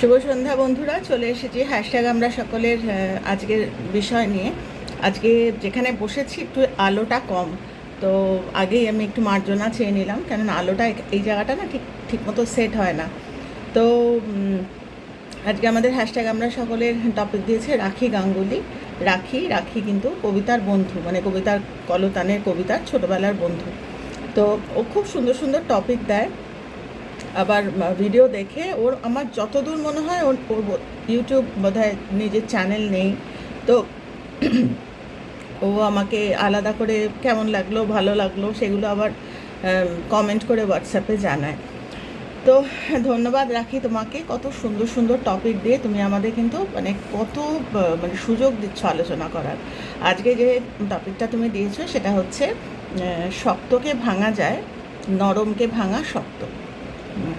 শুভ সন্ধ্যা বন্ধুরা, চলে এসেছি হ্যাশট্যাগ আমরা সকলের আজকের বিষয় নিয়ে। আজকে যেখানে বসেছি একটু আলোটা কম, তো আগেই আমি একটু মার্জনা চেয়ে নিলাম, কেননা আলোটা এই জায়গাটা না ঠিক ঠিকমতো সেট হয় না। তো আজকে আমাদের হ্যাশট্যাগ আমরা সকলের টপিক দিয়েছে রাখি গাঙ্গুলি। রাখি রাখি কিন্তু কবিতার বন্ধু মানে কবিতার কলতানের কবিতার ছোটবেলার বন্ধু। তো ও খুব সুন্দর সুন্দর টপিক দেয়। আবার ভিডিও দেখে ওর, আমার যতদূর মনে হয় ওর ওর ইউটিউব বোধহয় নিজের চ্যানেল নেই। তো ও আমাকে আলাদা করে কেমন লাগল, ভালো লাগল, সেগুলো আবার কমেন্ট করে হোয়াটসঅ্যাপে জানায়। তো ধন্যবাদ রাখি তোমাকে, কত সুন্দর সুন্দর টপিক দিয়ে তুমি আমাদের কিন্তু মানে কত মানে সুযোগ দিচ্ছ আলোচনা করার। আজকে যে টপিকটা তুমি দিয়েছ সেটা হচ্ছে শক্তকে ভাঙা যায়, নরমকে ভাঙা শক্ত।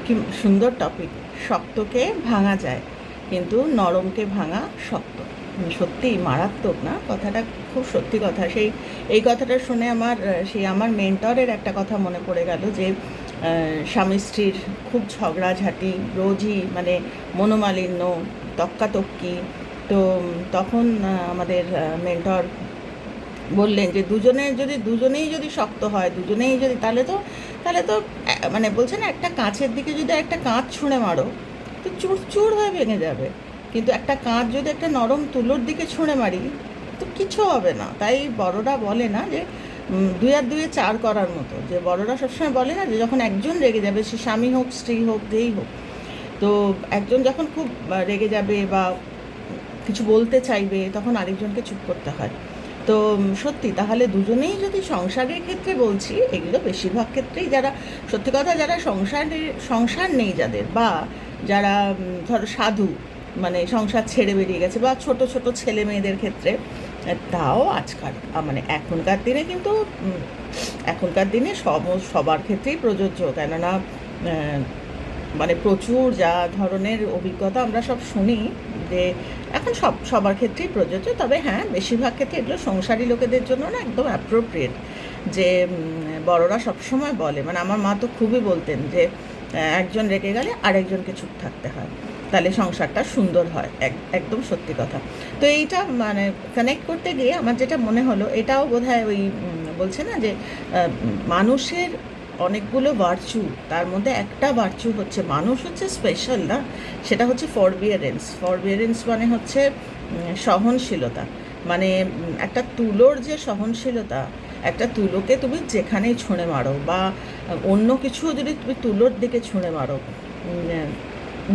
কি সুন্দর টপিক শক্তকে ভাঙা যায় কিন্তু নরমকে ভাঙা শক্ত। উম, সত্যিই মারাত্মক না? কথাটা খুব সত্যি কথা। সেই এই কথাটা শুনে আমার সেই আমার মেন্টরের একটা কথা মনে পড়ে গেল যে স্বামী স্ত্রীর খুব ঝগড়াঝাটি রোজই মানে মনোমালিন্য তক্কাতক্কি। তো তখন আমাদের মেন্টর বললেন যে দুজনে যদি, দুজনেই যদি শক্ত হয়, দুজনেই যদি, তাহলে তো তাহলে তো মানে বলছে না, একটা কাঁচের দিকে যদি একটা কাঁচ ছুঁড়ে মারো, তো চুর চুর হয়ে ভেঙে যাবে। কিন্তু একটা কাঁচ যদি একটা নরম তুলোর দিকে ছুঁড়ে মারি, তো কিছু হবে না। তাই বড়রা বলে না যে দুই আর দুয়ে চার করার মতো। যে বড়রা সবসময় বলে না যে, যখন একজন রেগে যাবে, সে স্বামী হোক, স্ত্রী হোক, যেই হোক, তো একজন যখন খুব রেগে যাবে বা কিছু বলতে চাইবে, তখন আরেকজনকে চুপ করতে হয়। তো সত্যি, তাহলে দুজনেই যদি সংসারের ক্ষেত্রে বলছি, এগুলো বেশিরভাগ ক্ষেত্রেই যারা, সত্যি কথা যারা সংসারে, সংসার নেই যাদের, বা যারা ধরো সাধু মানে সংসার ছেড়ে বেরিয়ে গেছে, বা ছোট ছোট ছেলে মেয়েদের ক্ষেত্রে তাও আজকাল মানে এখনকার দিনে কিন্তু এখনকার দিনে সব, সবার ক্ষেত্রেই প্রযোজ্য, কেননা মানে প্রচুর যা ধরনের অভিজ্ঞতা আমরা সব শুনি যে এখন সব, সবার ক্ষেত্রেই প্রযোজ্য। তবে হ্যাঁ বেশিরভাগ ক্ষেত্রে এগুলো সংসারী লোকেদের জন্য না একদম অ্যাপ্রোপ্রিয়েট যে বড়রা সবসময় বলে মানে আমার মা তো খুবই বলতেন যে একজন রেগে গেলে আরেকজনকে চুপ থাকতে হয়। তাহলে সংসারটা সুন্দর হয়, এক- একদম সত্যি কথা। তো এইটা মানে কানেক্ট করতে গিয়ে আমার যেটা মনে হলো, এটাও বোধহয় ওই বলছে না যে মানুষের অনেকগুলো ভার্চু তার মধ্যে একটা ভার্চু হচ্ছে মানুষ হচ্ছে স্পেশাল না, সেটা হচ্ছে ফরবিয়ারেন্স ফরবিয়ারেন্স মানে হচ্ছে সহনশীলতা। মানে একটা তুলোর যে সহনশীলতা, একটা তুলোকে তুমি যেখানেই ছুঁড়ে মারো বা অন্য কিছু যদি তুমি তুলোর দিকে ছুঁড়ে মারো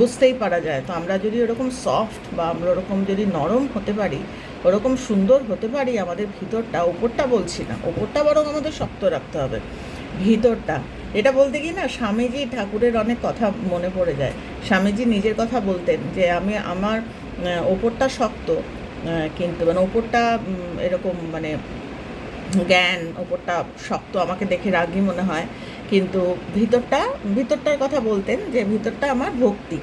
বুঝতেই পারা যায়। তো আমরা যদি ওরকম সফট বা আমরা ওরকম যদি নরম হতে পারি, ওরকম সুন্দর হতে পারি, আমাদের ভিতরটা, ওপরটা বলছি না, ওপরটা বরং আমাদের শক্ত রাখতে হবে। ভিতরটা। এটা বলতে গিয়ে না, স্বামীজি ঠাকুরের অনেক কথা মনে পড়ে যায়। স্বামীজি নিজের কথা বলতেন যে, আমি, আমার ওপরটা শক্ত কিন্তু মানে ওপরটা এরকম মানে জ্ঞান, ওপরটা শক্ত, আমাকে দেখে রাগই মনে হয়। কিন্তু ভিতরটা, ভিতরটার কথা বলতেন যে, ভিতরটা আমার ভক্তি।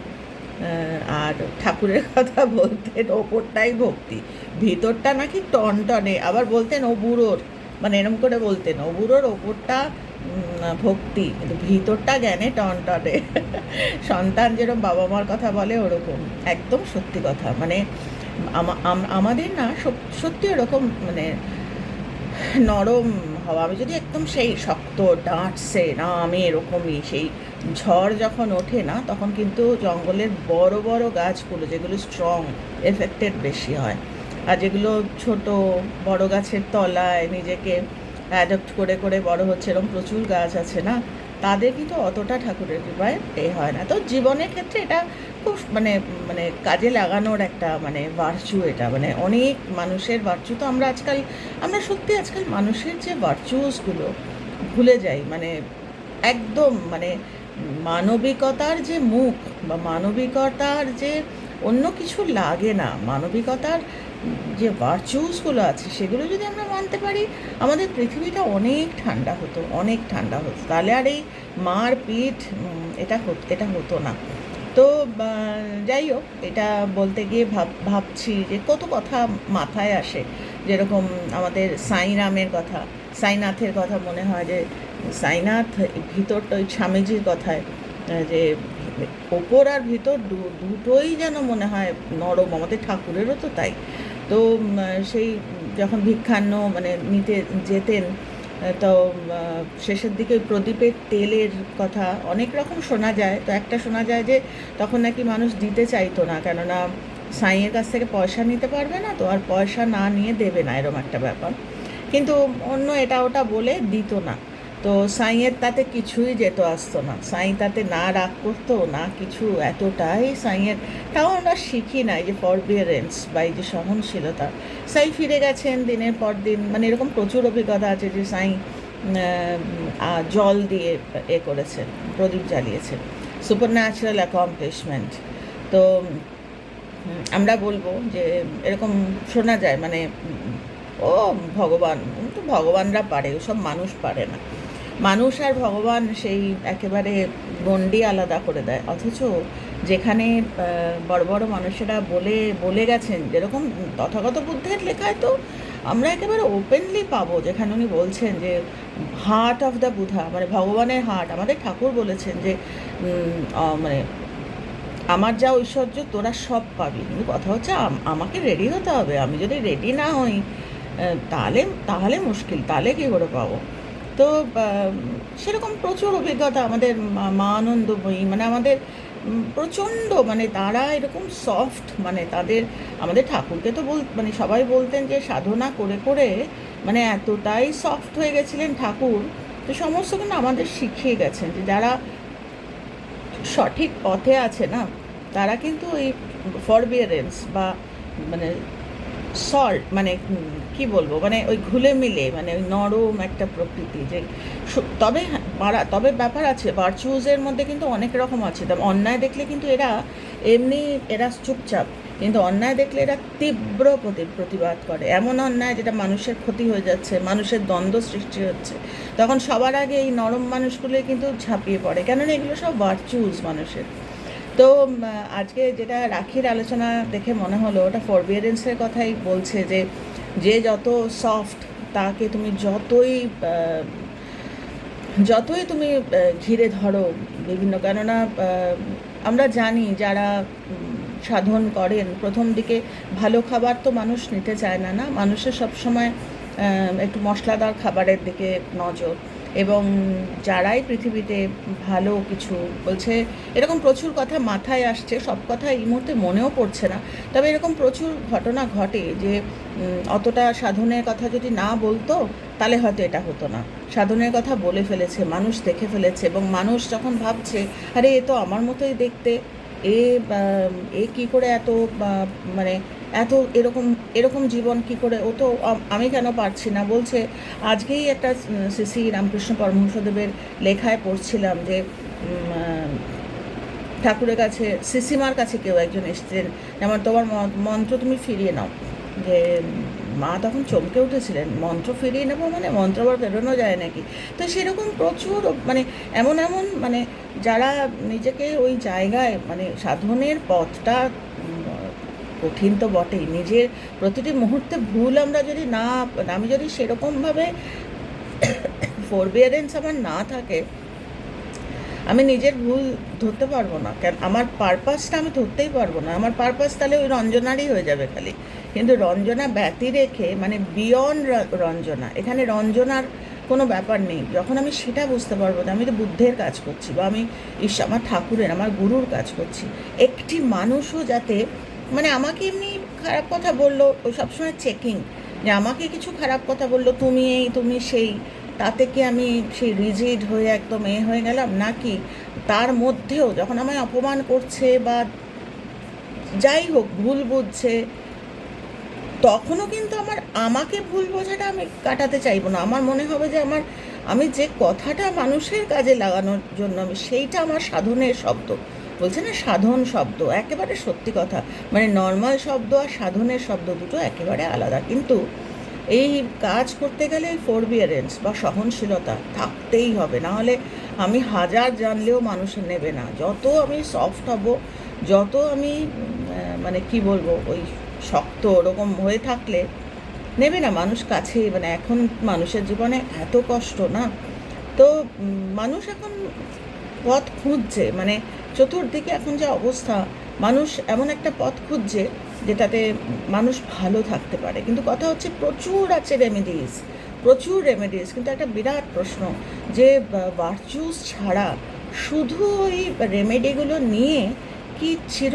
আর ঠাকুরের কথা বলতেন, ওপরটাই ভক্তি। ভিতরটা নাকি টন টনে আবার বলতেন, ও বুড়োর। মানে এরম করে বলতেন, ও বুড়োর ওপরটা ভক্তি। কিন্তু ভিতরটা জ্ঞানে টন টনে সন্তান যেরকম বাবা মার কথা বলে, ওরকম। একদম সত্যি কথা। মানে আমাদের না সত্যি ওরকম মানে নরম হওয়া। আমি যদি একদম সেই শক্ত, ডাঁটছে না আমি এরকমই, সেই ঝড় যখন ওঠে না, তখন কিন্তু জঙ্গলের বড় বড় গাছগুলো, যেগুলো স্ট্রং এফেক্টেড বেশি হয়। আর যেগুলো ছোট, বড় গাছের তলায় নিজেকে অ্যাডপ্ট করে করে বড় হচ্ছে এরকম প্রচুর গাছ আছে না? তাদের কিন্তু অতটা ঠাকুরের কৃপায় এ হয় না। তো জীবনের ক্ষেত্রে এটা খুব মানে মানে কাজে লাগানোর একটা মানে ভার্চু এটা। মানে অনেক মানুষের ভার্চু তো আমরা আজকাল, আমরা সত্যি আজকাল মানুষের যে ভার্চুসগুলো ভুলে যাই। মানে একদম মানে মানবিকতার যে মুখ বা মানবিকতার যে অন্য কিছু লাগে না। মানবিকতার যে ভার্চুসগুলো আছে, সেগুলো যদি আমরা মানতে পারি, আমাদের পৃথিবীটা অনেক ঠান্ডা হতো, অনেক ঠান্ডা হতো। তাহলে আর এই মার পিঠ এটা এটা হতো না। তো যাই হোক, এটা বলতে গিয়ে ভাব, ভাবছি যে কত কথা মাথায় আসে। যেরকম আমাদের সাইরামের কথা, সাইনাথের কথা মনে হয় যে, সাইনাথ ভিতরটা ওই স্বামীজির কথায় যে ওপর আর ভিতর দুটোই যেন মনে হয় নরম, আমাদের ঠাকুরেরও তো তাই। তো সেই যখন ভিক্ষান্ন মানে নিতে যেতেন, তো শেষের দিকে প্রদীপের তেলের কথা অনেক রকম শোনা যায়। তো একটা শোনা যায় যে, তখন নাকি মানুষ দিতে চাইতো না। কেননা, সাঁইয়ের কাছ থেকে পয়সা নিতে পারবে না তো, আর পয়সা না নিয়ে দেবে না এরকম একটা ব্যাপার। কিন্তু অন্য এটা ওটা বলে দিত না। তো সাঁইয়ের তাতে কিছুই যেত আসতো না। সাঁই তাতে না রাগ করতো, না কিছু এতটাই সাঁইয়ের। তাও আমরা শিখি না এই যে ফরবিয়ারেন্স বা এই যে সহনশীলতা। সাই ফিরে গেছেন দিনের পর দিন মানে এরকম প্রচুর অভিজ্ঞতা আছে যে সাই জল দিয়ে এ করেছেন, প্রদীপ জ্বালিয়েছেন। সুপার ন্যাচারাল অ্যাকমপ্লিশমেন্ট তো আমরা বলব যে এরকম শোনা যায় মানে ও ভগবান, তো ভগবানরা পারে, ওসব মানুষ পারে না। মানুষ আর ভগবান সেই একেবারে গণ্ডি আলাদা করে দেয়। অথচ যেখানে বড় বড় মানুষেরা বলে বলে গেছেন, যেরকম তথাগত বুদ্ধের লেখায় তো আমরা একেবারে ওপেনলি পাবো, যেখানে উনি বলছেন যে হার্ট অফ দ্য বুধা মানে ভগবানের হার্ট আমাদের ঠাকুর বলেছেন যে মানে আমার যা ঐশ্বর্য, তোরা সব পাবি। কিন্তু কথা হচ্ছে আমাকে রেডি হতে হবে। আমি যদি রেডি না হই তাহলে তাহলে মুশকিল, তাহলে কী করে পাবো? তো সেরকম প্রচুর অভিজ্ঞতা আমাদের মা- আনন্দময়ী মানে আমাদের প্রচণ্ড মানে তারা এরকম সফট মানে তাদের, আমাদের ঠাকুরকে তো বল মানে সবাই বলতেন যে সাধনা করে করে মানে এতটাই সফট হয়ে গেছিলেন ঠাকুর, তো সমস্ত কিন্তু আমাদের শিখিয়ে গেছেন যে যারা সঠিক পথে আছে না, তারা কিন্তু এই ফরবিয়ারেন্স বা মানে সল্ট মানে কি বলব? মানে ওই ঘুলে মিলে মানে ওই নরম একটা প্রকৃতি যে তবে হ্যাঁ, পারা তবে ব্যাপার আছে ভার্চুয়াসের মধ্যে কিন্তু অনেক রকম আছে। তবে অন্যায় দেখলে কিন্তু এরা এমনি এরা চুপচাপ কিন্তু অন্যায় দেখলে এরা তীব্র প্রতি- প্রতিবাদ করে। এমন অন্যায় যেটা মানুষের ক্ষতি হয়ে যাচ্ছে মানুষের দ্বন্দ্ব সৃষ্টি হচ্ছে। তখন সবার আগে এই নরম মানুষগুলোই কিন্তু ঝাঁপিয়ে পড়ে। কেননা এগুলো সব ভার্চুয়াস মানুষের। তো আজকে যেটা রাখির আলোচনা দেখে মনে হলো ওটা ফরবিয়ারেন্সের কথাই বলছে যে যে যত সফট তাকে তুমি যতই যতই তুমি ঘিরে ধরো বিভিন্ন, কেননা আমরা জানি যারা সাধন করেন, প্রথম দিকে ভালো খাবার তো মানুষ নিতে চায় না না? মানুষের সবসময় একটু মশলাদার খাবারের দিকে নজর। এবং যারাই পৃথিবীতে ভালো কিছু বলছে, এরকম প্রচুর কথা মাথায় আসছে, সব কথা এই মুহূর্তে মনেও পড়ছে না। তবে এরকম প্রচুর ঘটনা ঘটে যে অতটা সাধনের কথা যদি না বলতো, তাহলে হয়তো এটা হতো না। সাধনের কথা বলে ফেলেছে, মানুষ দেখে ফেলেছে এবং মানুষ যখন ভাবছে, আরে, এ তো আমার মতোই দেখতে, এ এ কি করে এত মানে এত এরকম এরকম জীবন কি করে? ও তো, আমি কেন পারছি না? বলছে, আজকেই একটা শ্রী রামকৃষ্ণ পরমহংসদেবের লেখায় পড়ছিলাম যে ঠাকুরের কাছে, সিসিমার কাছে কেউ একজন এসেছেন যেমন তোমার মন্ত্র তুমি ফিরিয়ে নাও। যে, মা তখন চমকে উঠেছিলেন। মন্ত্র ফিরিয়ে নেব মানে মন্ত্র আবার বেরোনো যায় নাকি? তো সেরকম প্রচুর মানে এমন এমন মানে যারা নিজেকে ওই জায়গায় মানে সাধনের পথটা কঠিন তো বটেই। নিজের প্রতিটি মুহূর্তে ভুল আমরা যদি না, আমি যদি সেরকমভাবে ফোরবিয়ারেন্স আমার না থাকে, আমি নিজের ভুল ধরতে পারব না। কেন, আমার পারপাসটা আমি ধরতেই পারব না। আমার পারপাস তাহলে ওই রঞ্জনারই হয়ে যাবে খালি। কিন্তু রঞ্জনা ব্যতি রেখে মানে বিয়ন্ড রঞ্জনা, এখানে রঞ্জনার কোনো ব্যাপার নেই। যখন আমি সেটা বুঝতে পারব আমি তো বুদ্ধের কাজ করছি বা আমি ইস আমার ঠাকুরের, আমার গুরুর কাজ করছি, একটি মানুষও যাতে মানে আমাকে এমনি খারাপ কথা বলল সবসময় চেকিং যে আমাকে কিছু খারাপ কথা বলল, তুমি এই, তুমি সেই, তাতে কি আমি সেই রিজিড হয়ে একদম এ হয়ে গেলাম? নাকি তার মধ্যেও যখন আমায় অপমান করছে বা যাই হোক ভুল বুঝছে, তখনও কিন্তু আমার, আমাকে ভুল বোঝাটা আমি কাটাতে চাইব না। আমার মনে হবে যে আমার, আমি যে কথাটা মানুষের কাজে লাগানোর জন্য আমি, সেইটা আমার সাধনের শব্দ। বলছে না সাধন শব্দ, একেবারে সত্যি কথা। মানে নর্মাল শব্দ আর সাধনের শব্দ দুটো একেবারে আলাদা। কিন্তু এই কাজ করতে গেলে ফোরবিয়ারেন্স বা সহনশীলতা থাকতেই হবে। না হলে আমি হাজার জানলেও মানুষ নেবে না। যত আমি সফট হব, যত আমি মানে কি বলব, ওই শক্ত ওরকম হয়ে থাকলে নেবে না মানুষ কাছে মানে এখন মানুষের জীবনে এত কষ্ট না? তো মানুষ এখন পথ খুঁজছে। মানে চতুর্দিকে এখন যে অবস্থা, মানুষ এমন একটা পথ খুঁজছে যেটাতে মানুষ ভালো থাকতে পারে। কিন্তু কথা হচ্ছে প্রচুর আছে রেমেডিস প্রচুর রেমেডিস কিন্তু একটা বিরাট প্রশ্ন, যে ভার্চুস ছাড়া শুধু ওই রেমেডিগুলো নিয়ে কি চির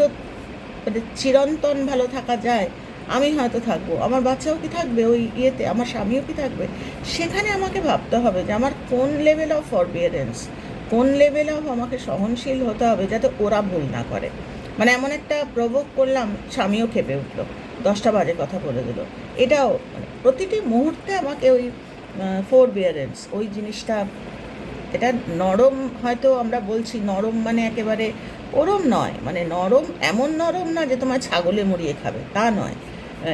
মানে চিরন্তন ভালো থাকা যায়? আমি হয়তো থাকব, আমার বাচ্চাও কি থাকবে ওই ইয়েতে, আমার স্বামীও কি থাকবে? সেখানে আমাকে ভাবতে হবে যে আমার কোন লেভেল অফ ফরবিয়ারেন্স কোন লেভেল আমাকে সহনশীল হতে হবে যাতে ওরা ভুল না করে? মানে এমন একটা প্রভোগ করলাম, স্বামীও খেপে উঠল। দশটা বাজে কথা বলে দিল। এটাও মানে প্রতিটি মুহূর্তে আমাকে ওই ফোর বিয়ারেন্স ওই জিনিসটা, এটা নরম হয়তো আমরা বলছি, নরম মানে একেবারে ওরম নয়। মানে নরম, এমন নরম না যে তোমার ছাগলে মুড়িয়ে খাবে, তা নয়।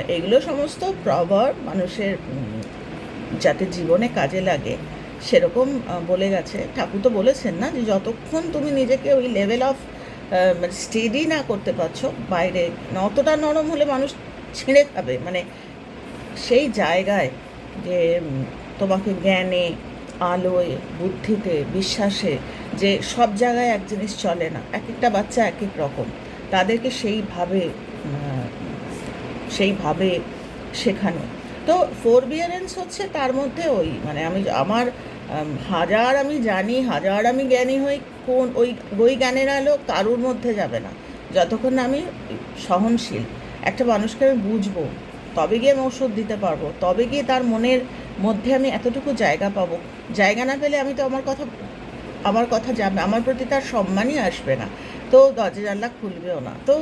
এগুলো সমস্ত প্রবর মানুষের যাতে জীবনে কাজে লাগে। সেরকম বলে গেছে। ঠাকুর তো বলেছেন না যে যতক্ষণ তুমি নিজেকে ওই লেভেল অফ মানে স্টেডি না করতে পারছ, বাইরে অতটা নরম হলে মানুষ ছিঁড়ে খাবে। মানে সেই জায়গায় যে তোমাকে জ্ঞানে, আলোয়, বুদ্ধিতে, বিশ্বাসে যে সব জায়গায় এক জিনিস চলে না, এক একটা বাচ্চা এক এক রকম। তাদেরকে সেইভাবে সেইভাবে শেখানো। তো ফোর বিয়ারেন্স হচ্ছে তার মধ্যে ওই মানে আমি আমার হাজার আমি জানি, হাজার আমি জ্ঞানী হই, কোন ওই ওই জ্ঞানের আলো কারুর মধ্যে যাবে না। যতক্ষণ আমি সহনশীল, একটা মানুষকে আমি বুঝব, তবে গিয়ে আমি ওষুধ দিতে পারব, তবে গিয়ে তার মনের মধ্যে আমি এতটুকু জায়গা পাবো। জায়গা না পেলে আমি তো আমার কথা আমার কথা যাবে আমার প্রতি তার সম্মানই আসবে না। তো দরজা জানলা খুলবেও না। তো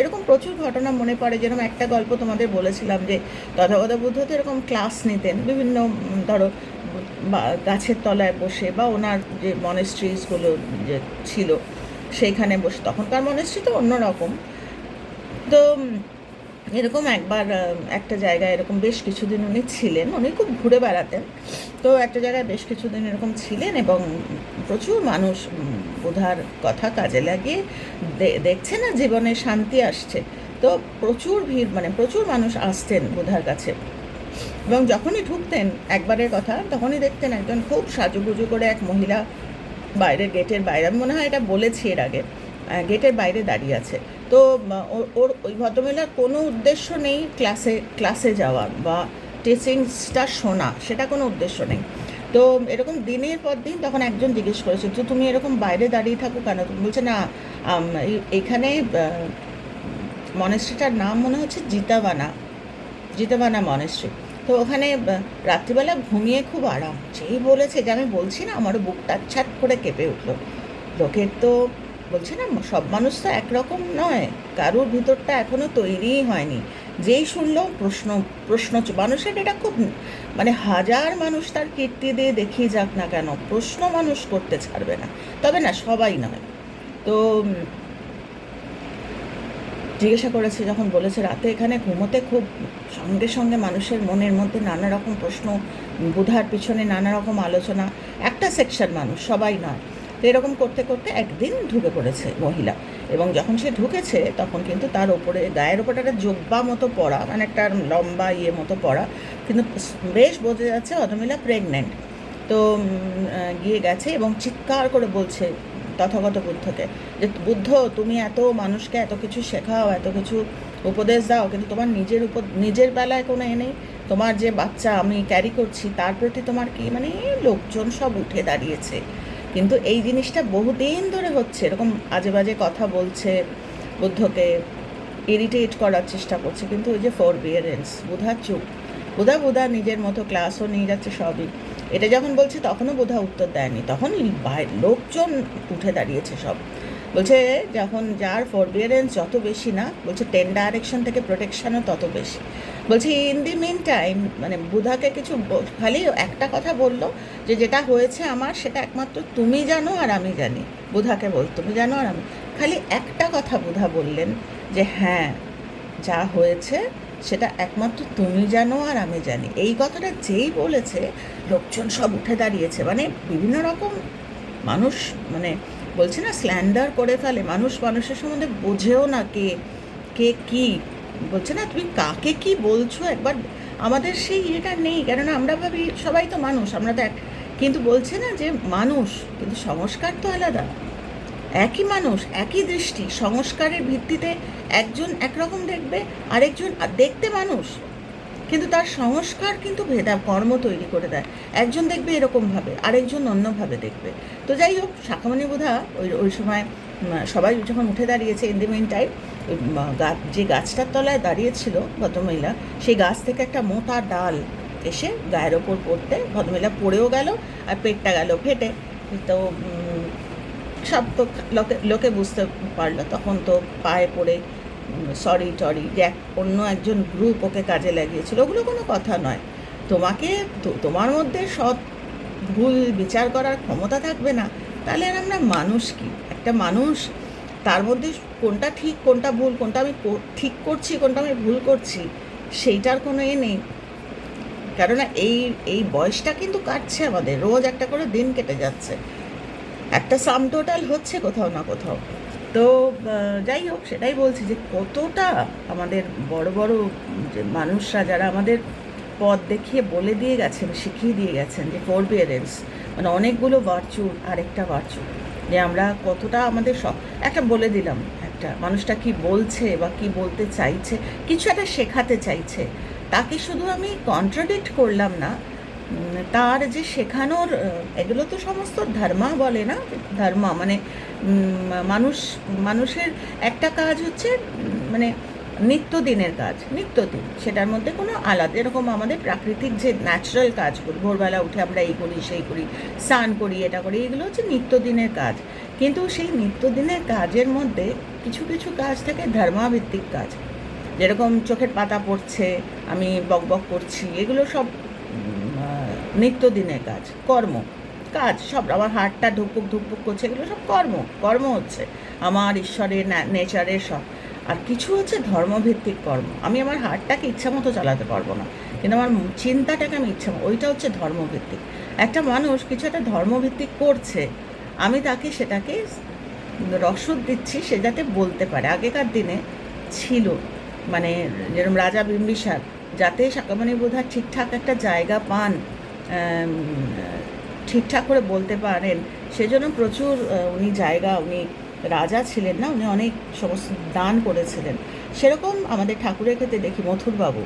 এরকম প্রচুর ঘটনা মনে পড়ে, যেরকম একটা গল্প তোমাদের বলেছিলাম যে, তথাগত বুদ্ধ তো এরকম ক্লাস নিতেন, বিভিন্ন ধরো গাছের তলায় বসে বা ওনার যে মনেস্ট্রিজগুলো যে ছিল, সেইখানে বসে। তখনকার মনেস্ট্রি তো অন্যরকম তো এরকম একবার একটা জায়গায় এরকম বেশ কিছুদিন উনি ছিলেন। উনি খুব ঘুরে বেড়াতেন। তো একটা জায়গায় বেশ কিছুদিন এরকম ছিলেন এবং প্রচুর মানুষ বোধার কথা কাজে লাগিয়ে দেখছে না, জীবনে শান্তি আসছে। তো প্রচুর ভিড় মানে প্রচুর মানুষ আসতেন বোধার কাছে। এবং যখনই ঢুকতেন একবারের কথা, তখনই দেখতেন একজন খুব সাজুগুজু করে এক মহিলা বাইরের গেটের বাইরে। আমি মনে হয় এটা বলেছি এর আগে। গেটের বাইরে দাঁড়িয়ে আছে। তো ওর- ওই ভদ্রমহিলার কোনো উদ্দেশ্য নেই ক্লাসে ক্লাসে যাওয়ার বা টিচিংসটা শোনা, সেটা কোনো উদ্দেশ্য নেই। তো এরকম দিনের পর দিন তখন একজন জিজ্ঞেস করেছে, তো তুমি এরকম বাইরে দাঁড়িয়ে থাকো কেন? তুমি বলছে, না এখানে মনেস্ট্রিটার নাম মনে হচ্ছে জিতাবানা জিতাবানা মনেস্ট্রি তো ওখানে রাত্রিবেলা ঘুমিয়ে খুব আরাম। যেই বলেছে যে আমি বলছি না, আমারও বুকটা ছাট করে কেঁপে উঠল। লোকের তো বলছে না, সব মানুষ তো একরকম নয়। কারোর ভিতরটা এখনও তৈরিই হয়নি। যেই শুনলো, প্রশ্ন প্রশ্ন মানুষের এটা খুব মানে হাজার মানুষ তার কীর্তি দিয়ে দেখিয়ে যাক না কেন, প্রশ্ন মানুষ করতে ছাড়বে না। তবে না, সবাই নয়। তো জিজ্ঞাসা করেছে যখন বলেছে রাতে এখানে ঘুমোতে খুব সঙ্গে সঙ্গে মানুষের মনের মধ্যে নানা রকম প্রশ্ন, বোধার পিছনে নানা রকম আলোচনা। একটা সেকশন মানুষ, সবাই নয়। তো এরকম করতে করতে একদিন ঢুকে পড়েছে মহিলা। এবং যখন সে ঢুকেছে, তখন কিন্তু তার ওপরে, গায়ের ওপরে একটা জোব্বা মতো পড়া মানে একটা লম্বা ইয়ে মতো পড়া কিন্তু বেশ বোঝা যাচ্ছে অদমিলা প্রেগনেন্ট তো গিয়ে গেছে এবং চিৎকার করে বলছে তথাগত বুদ্ধকে। যে বুদ্ধ, তুমি এত মানুষকে এত কিছু শেখাও, এত কিছু উপদেশ দাও, কিন্তু তোমার নিজের উপর, নিজের বেলায় কোনো এ নেই। তোমার যে বাচ্চা আমি ক্যারি করছি, তার প্রতি তোমার কি মানে লোকজন সব উঠে দাঁড়িয়েছে। কিন্তু এই জিনিসটা বহুদিন ধরে হচ্ছে, এরকম আজে বাজে কথা বলছে বুদ্ধকে ইরিটেট করার চেষ্টা করছে। কিন্তু ওই যে ফোর বিয়ারেন্স বোধা চুপ। বোধা, বুধা নিজের মতো ক্লাসও নিয়ে যাচ্ছে সবই। এটা যখন বলছে তখনও বোধা উত্তর দেয়নি। তখন লোকজন উঠে দাঁড়িয়েছে সব। বলছে যখন যার ফরবিয়ারেন্স যত বেশি না, বলছে টেন ডাইরেকশন থেকে প্রোটেকশানও তত বেশি। বলছি ইন দি মিন টাইম মানে বুধাকে কিছু খালি একটা কথা বলল যে যেটা হয়েছে আমার সেটা একমাত্র তুমি জানো আর আমি জানি। বুধাকে বল, তুমি জানো আর আমি। খালি একটা কথা বুধা বললেন যে হ্যাঁ যা হয়েছে সেটা একমাত্র তুমি জানো আর আমি জানি। এই কথাটা যেই বলেছে, লোকজন সব উঠে দাঁড়িয়েছে। মানে বিভিন্ন রকম মানুষ মানে বলছে না স্ল্যান্ডার করে ফেলে। মানুষ মানুষের সম্বন্ধে বোঝেও না কে কে কি। বলছে না, তুমি কাকে কি বলছো? একবার আমাদের সেই ইয়েটা নেই। কেননা আমরা ভাবি সবাই তো মানুষ, আমরা তো এক। কিন্তু বলছে না যে মানুষ, কিন্তু সংস্কার তো আলাদা। একই মানুষ, একই দৃষ্টি, সংস্কারের ভিত্তিতে একজন একরকম দেখবে, আরেকজন আর দেখতে মানুষ। কিন্তু তার সংস্কার কিন্তু ভেদা, কর্ম তৈরি করে দেয়। একজন দেখবে এরকমভাবে আরেকজন অন্যভাবে দেখবে। তো যাই হোক, শাখামণি বোধা ওই ওই সময় সবাই যখন উঠে দাঁড়িয়েছে ইন দি মিন যে গাছটার তলায় দাঁড়িয়েছিল ভদ্রমহিলা, সেই গাছ থেকে একটা মোটা ডাল এসে গায়ের ওপর পড়তে ভদ্রমহিলা পড়েও গেল আর পেটটা গেল ফেটে। তো সব তো লোকে লোকে বুঝতে পারল। তখন তো পায়ে পড়ে সরি, টরি এক অন্য একজন গ্রুপ ওকে কাজে লাগিয়েছিল, ওগুলো কোনো কথা নয়। তোমাকে তোমার মধ্যে সৎ ভুল বিচার করার ক্ষমতা থাকবে না। তাহলে আর আমরা মানুষ কি? একটা মানুষ, তার মধ্যে কোনটা ঠিক, কোনটা ভুল, কোনটা আমি ঠিক করছি, কোনটা আমি ভুল করছি, সেইটার কোনো এ নেই। কেননা এই এই বয়সটা কিন্তু কাটছে আমাদের, রোজ একটা করে দিন কেটে যাচ্ছে। একটা সাম টোটাল হচ্ছে কোথাও না কোথাও। তো যাই হোক, সেটাই বলছি যে কতটা আমাদের বড় বড় যে মানুষরা যারা আমাদের পথ দেখিয়ে বলে দিয়ে গেছেন, শিখিয়ে দিয়ে গেছেন যে ফোর ফোরবিয়ারেন্স মানে অনেকগুলো ভার্চু আরেকটা ভার্চু যে আমরা কতটা আমাদের সব একটা বলে দিলাম, একটা মানুষটা কি বলছে বা কি বলতে চাইছে, কিছু একটা শেখাতে চাইছে, তাকে শুধু আমি কন্ট্রাডিক্ট করলাম না তার যে শেখানোর, এগুলো তো সমস্ত ধর্মা বলে না? ধর্মা মানে মানুষ, মানুষের একটা কাজ হচ্ছে মানে নিত্যদিনের কাজ, নিত্যদিন। সেটার মধ্যে কোনো আলাদা, এরকম আমাদের প্রাকৃতিক যে ন্যাচারাল কাজগুলো, ভোরবেলা উঠে আমরা এই করি, সেই করি, স্নান করি, এটা করি, এগুলো হচ্ছে নিত্যদিনের কাজ। কিন্তু সেই নিত্যদিনের কাজের মধ্যে কিছু কিছু কাজ থাকে ধর্মাভিত্তিক কাজ। যেরকম চোখের পাতা পড়ছে, আমি বক বক করছি, এগুলো সব নিত্যদিনের কাজ, কর্ম। কাজ, সব আমার হার্টটা ধুকপুক ধুকপুক করছে, এগুলো সব কর্ম কর্ম হচ্ছে। আমার ঈশ্বরের নেচারের সব। আর কিছু হচ্ছে ধর্মভিত্তিক কর্ম। আমি আমার হার্টটাকে ইচ্ছা মতো চালাতে পারব না। কিন্তু আমার চিন্তাটাকে আমি ইচ্ছা, ওইটা হচ্ছে ধর্মভিত্তিক। একটা মানুষ কিছু একটা ধর্মভিত্তিক করছে, আমি তাকে সেটাকে রসদ দিচ্ছি, সে যাতে বলতে পারে। আগেকার দিনে ছিল মানে যেরকম রাজা বিম্বিসার, যাতে শাকামণি বোধা ঠিকঠাক একটা জায়গা পান ঠিকঠাক করে বলতে পারেন, সেজন্য প্রচুর উনি জায়গা, উনি রাজা ছিলেন না, উনি অনেক সমস্ত দান করেছিলেন। সেরকম আমাদের ঠাকুরের ক্ষেত্রে দেখি মথুরবাবু,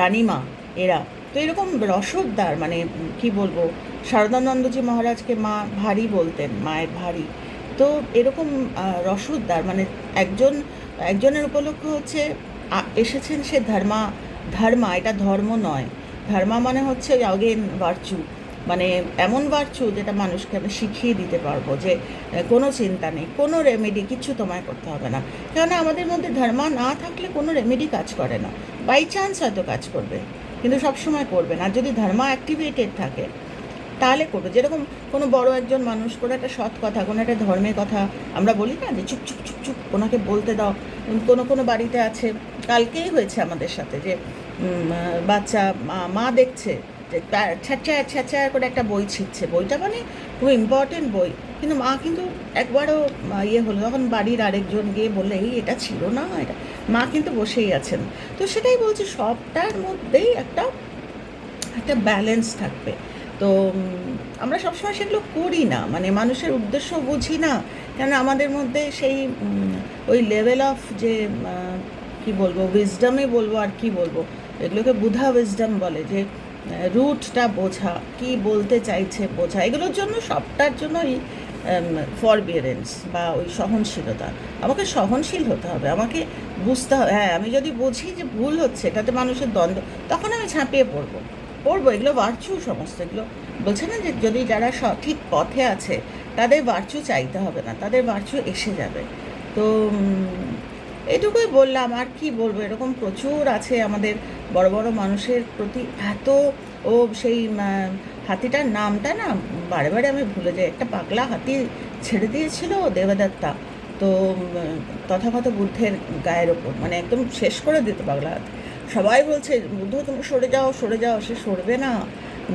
রানীমা, এরা, তো এরকম রসদদার মানে কি বলব, শারদানন্দজি মহারাজকে মা ভারী বলতেন, মায়ের ভারী, তো এরকম রসদদার মানে একজন, একজনের উপলক্ষ হচ্ছে এসেছেন সে ধর্মা ধর্মা, এটা ধর্ম নয় ধর্মা মানে হচ্ছে অগেন ভার্চু মানে এমন ভার্চু যেটা মানুষকে আমি শিখিয়ে দিতে পারব যে কোনো চিন্তা নেই, কোনো রেমেডি কিছু তোমায় করতে হবে না। কেননা আমাদের মধ্যে ধর্মা না থাকলে কোনো রেমেডি কাজ করে না। বাই চান্স হয়তো কাজ করবে, কিন্তু সবসময় করবে না। যদি ধর্মা অ্যাক্টিভেটেড থাকে তাহলে করবে। যেরকম কোনো বড় একজন মানুষ কোনো একটা সৎ কথা, কোনো একটা ধর্মের কথা আমরা বলি না যে চুপ চুপ চুপ চুপ ওনাকে বলতে দাও। কোনো কোনো বাড়িতে আছে, কালকেই হয়েছে আমাদের সাথে যে বাচ্চা, মা- দেখছে যে ছ্যাঁচা ছ্যাঁচা করে একটা বই ছিটছে বইটা মানে খুব ইম্পর্টেন্ট বই। কিন্তু মা কিন্তু একবারও ইয়ে হলো তখন বাড়ির আরেকজন গিয়ে বললে, এই, এটা ছিল না, এটা মা কিন্তু বসেই আছেন। তো সেটাই বলছি, সবটার মধ্যেই একটা একটা ব্যালেন্স থাকবে। তো আমরা সবসময় সেগুলো করি না। মানে মানুষের উদ্দেশ্য বুঝি না। কেন আমাদের মধ্যে সেই ওই লেভেল অফ যে কি বলব উইজডমই বলব আর কি বলব, এগুলোকে বুধা উইজডম বলে যে রুটটা বোঝা, কি বলতে চাইছে বোঝা, এগুলোর জন্য সবটার জন্যই ফরবিয়ারেন্স বা ওই সহনশীলতা। আমাকে সহনশীল হতে হবে, আমাকে বুঝতে হবে। হ্যাঁ আমি যদি বুঝি যে ভুল হচ্ছে, এটাতে মানুষের দ্বন্দ্ব, তখন আমি ঝাঁপিয়ে পড়ব। পড়ব, এগুলো বাড়ছু সমস্ত, এগুলো বলছে না যে যদি যারা সঠিক পথে আছে, তাদের বাড়ছু চাইতে হবে না, তাদের বাড়ছু এসে যাবে। তো এটুকুই বললাম, আর কি বলব, এরকম প্রচুর আছে আমাদের বড় বড় মানুষের প্রতি এত, ও সেই হাতিটার নামটা না বারে বারে আমি ভুলে যাই, একটা পাগলা হাতি ছেড়ে দিয়েছিল দেবদত্তা, তো তথাগত বুদ্ধের গায়ের ওপর মানে একদম শেষ করে দিত পাগলা হাতি। সবাই বলছে বুদ্ধ তুমি সরে যাও সরে যাও, সে সরবে না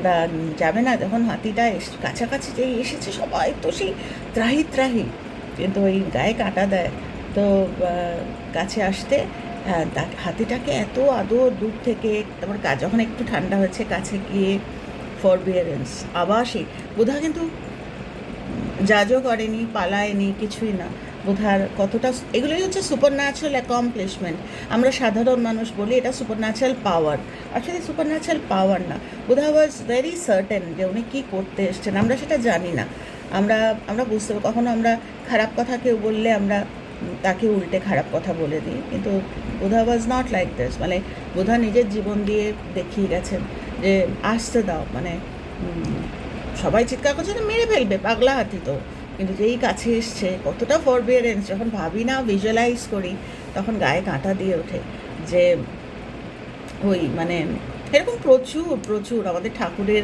দা- যাবে না। যখন হাতিটা কাছাকাছি যেই এসেছে সবাই তো সেই ত্রাহি ত্রাহি, কিন্তু ওই গায়ে কাটা দেয়। তো কাছে আসতে হাতিটাকে এত আদর দূর থেকে, তারপর যখন একটু ঠান্ডা হয়েছে, কাছে গিয়ে ফরবিয়ারেন্স আবার সেই, বোধহয় কিন্তু জাজও করেনি, পালায়নি, কিছুই না। বোধার কতটা এগুলোই হচ্ছে সুপার ন্যাচারাল অ্যাকমপ্লিশমেন্ট আমরা সাধারণ মানুষ বলি এটা সুপার ন্যাচারাল পাওয়ার আসলে সুপার ন্যাচারাল পাওয়ার না। বোধা ওয়াজ ভেরি সার্টেন যে উনি কী করতে এসছেন, আমরা সেটা জানি না। আমরা আমরা বুঝতে কখনো আমরা খারাপ কথা কেউ বললে আমরা তাকে উল্টে খারাপ কথা বলে দিই। কিন্তু Bodha was not like this মানে বোধা নিজের জীবন দিয়ে দেখিয়ে গেছেন যে আসতে দাও মানে সবাই চিৎকার করছে, মেরে ফেলবে, পাগলা হাতি তো। কিন্তু যেই কাছে এসছে, কতটা ফরবিয়ারেন্স যখন ভাবি না ভিজুয়ালাইজ করি, তখন গায়ে কাঁটা দিয়ে ওঠে যে ওই মানে এরকম প্রচুর প্রচুর আমাদের ঠাকুরের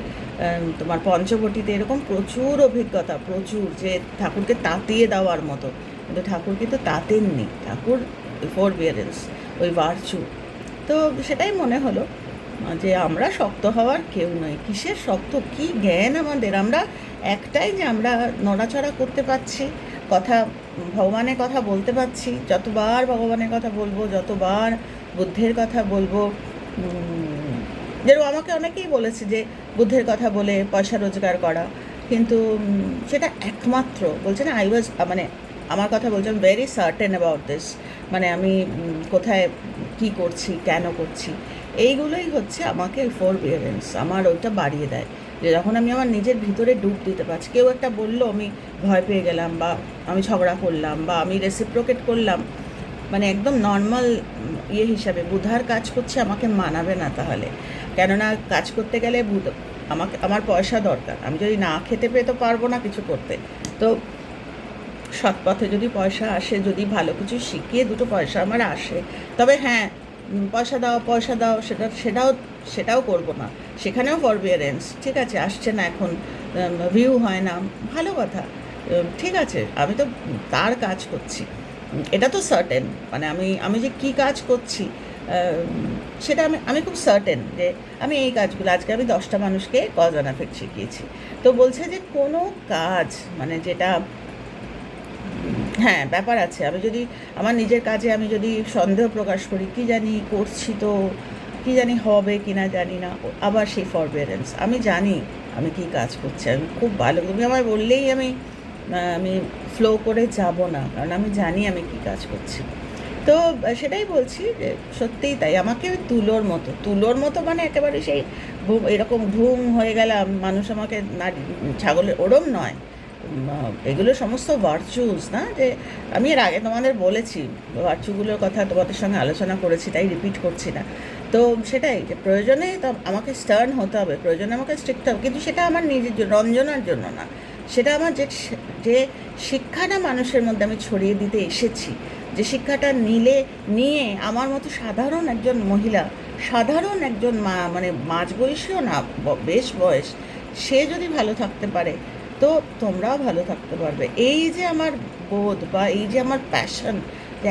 তোমার পঞ্চবটিতে এরকম প্রচুর অভিজ্ঞতা, প্রচুর যে ঠাকুরকে তাতিয়ে দেওয়ার মতো। কিন্তু ঠাকুর কিন্তু তাতেননি। ঠাকুর ফরবিয়ারেন্স ওই ভার্চু তো সেটাই মনে হলো, যে আমরা শক্ত হওয়ার কেউ নয় কিসের শক্ত? কি জ্ঞান আমাদের? আমরা একটাই যে আমরা নড়াচড়া করতে পারছি, কথা, ভগবানের কথা বলতে পারছি, যতবার ভগবানের কথা বলব, যতবার বুদ্ধের কথা বলব যেরকম আমাকে অনেকেই বলেছে যে বুদ্ধের কথা বলে পয়সা রোজগার করা, কিন্তু সেটা একমাত্র বলছে না আই ওয়াজ মানে আমার কথা বলছে ভেরি সার্টেন অ্যাবাউট দিস মানে আমি কোথায়, কি করছি, কেন করছি এইগুলোই হচ্ছে আমাকে ফোর ফোরবিয়ারেন্স আমার ওইটা বাড়িয়ে দেয়। যে যখন আমি আমার নিজের ভিতরে ডুব দিতে পারছি, কেউ একটা বলল, আমি ভয় পেয়ে গেলাম বা আমি ঝগড়া করলাম বা আমি রেসিপ্রোকেট করলাম। মানে একদম নর্মাল ইয়ে হিসাবে, বুধার কাজ করছে, আমাকে মানাবে না তাহলে। কেননা কাজ করতে গেলে বুধ, আমাকে, আমার পয়সা দরকার। আমি যদি না খেতে পেয়ে তো পারব না কিছু করতে। তো সৎ পথে যদি পয়সা আসে, যদি ভালো কিছু শিখিয়ে দুটো পয়সা আমার আসে, তবে হ্যাঁ পয়সা দাও পয়সা দাও, সেটা, সেটাও সেটাও করব না। সেখানেও ফরবিয়ারেন্স ঠিক আছে? আসছে না এখন ভিউ হয় না। ভালো কথা। ঠিক আছে, আমি তো তার কাজ করছি। এটা তো সার্টেন মানে আমি আমি যে কি কাজ করছি সেটা আমি আমি খুব সার্টেন যে আমি এই কাজগুলো, আজকে আমি দশটা মানুষকে কজ অ্যান্ড শিখিয়েছি। তো বলছে যে কোনো কাজ মানে যেটা হ্যাঁ ব্যাপার আছে। আমি যদি, আমার নিজের কাজে আমি যদি সন্দেহ প্রকাশ করি, কি জানি করছি তো, কি জানি হবে কি না জানি না, আবার সেই ফরবিয়ারেন্স আমি জানি আমি কি কাজ করছি, আমি খুব ভালো। তুমি আমায় বললেই আমি আমি ফ্লো করে যাব না, কারণ আমি জানি আমি কি কাজ করছি। তো, সেটাই বলছি যে সত্যিই তাই। আমাকে ওই তুলোর মতো তুলোর মতো মানে একেবারে সেই এরকম ঘুম হয়ে গেলাম, মানুষ আমাকে না ছাগলের ওরম নয়। এগুলো সমস্ত ভার্চুস না? যে আমি এর আগে তোমাদের বলেছি ভার্চুগুলোর কথা তোমাদের সঙ্গে আলোচনা করেছি, তাই রিপিট করছি না। তো সেটাই, যে প্রয়োজনে তো আমাকে স্টার্ন হতে হবে, প্রয়োজনে আমাকে স্ট্রিক্ট হবে। কিন্তু সেটা আমার নিজের রঞ্জনার জন্য না। সেটা আমার যে যে শিক্ষাটা মানুষের মধ্যে আমি ছড়িয়ে দিতে এসেছি, যে শিক্ষাটা নিলে, নিয়ে আমার মতো সাধারণ একজন মহিলা, সাধারণ একজন মা মানে মাঝ বয়সীও না বেশ বয়স, সে যদি ভালো থাকতে পারে তো তোমরাও ভালো থাকতে পারবে। এই যে আমার বোধ বা এই যে আমার প্যাশন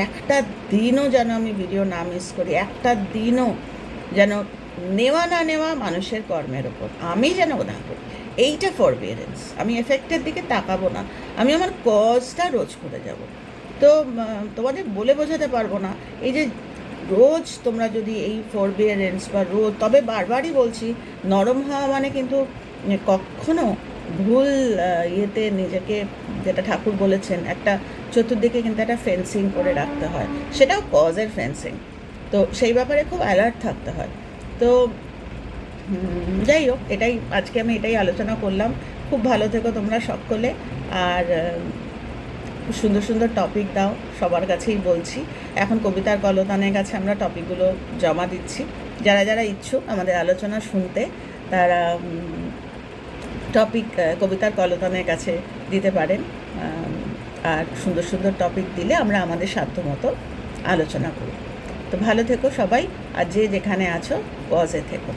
একটা দিনও যেন আমি ভিডিও না মিস করি, একটা দিনও যেন নেওয়া না নেওয়া মানুষের কর্মের ওপর আমি যেন না করি, এইটা ফরবিয়ারেন্স আমি এফেক্টের দিকে তাকাবো না। আমি আমার কজটা রোজ করে যাব। তো তোমাদের বলে বোঝাতে পারব না, এই যে রোজ তোমরা যদি এই ফরবিয়ারেন্স বা রোজ, তবে বারবারই বলছি, নরম হওয়া মানে কিন্তু কখনো ভুল ইয়েতে নিজেকে যেটা ঠাকুর বলেছেন, একটা চতুর্দিকে কিন্তু একটা ফেন্সিং করে রাখতে হয়। সেটাও কজের ফেন্সিং তো সেই ব্যাপারে খুব অ্যালার্ট থাকতে হয়। তো যাই হোক, এটাই, আজকে আমি এটাই আলোচনা করলাম। খুব ভালো থেকো তোমরা সকলে। আর সুন্দর সুন্দর টপিক দাও, সবার কাছেই বলছি। এখন কবিতার কলতানের কাছে আমরা টপিকগুলো জমা দিচ্ছি। যারা যারা ইচ্ছুক আমাদের আলোচনা শুনতে, তারা টপিক কবিতার কলতনের কাছে দিতে পারেন। আর সুন্দর সুন্দর টপিক দিলে আমরা আমাদের সাধ্য মতো আলোচনা করি তো ভালো থেকো সবাই, আর যে যেখানে আছো পজে থেকো।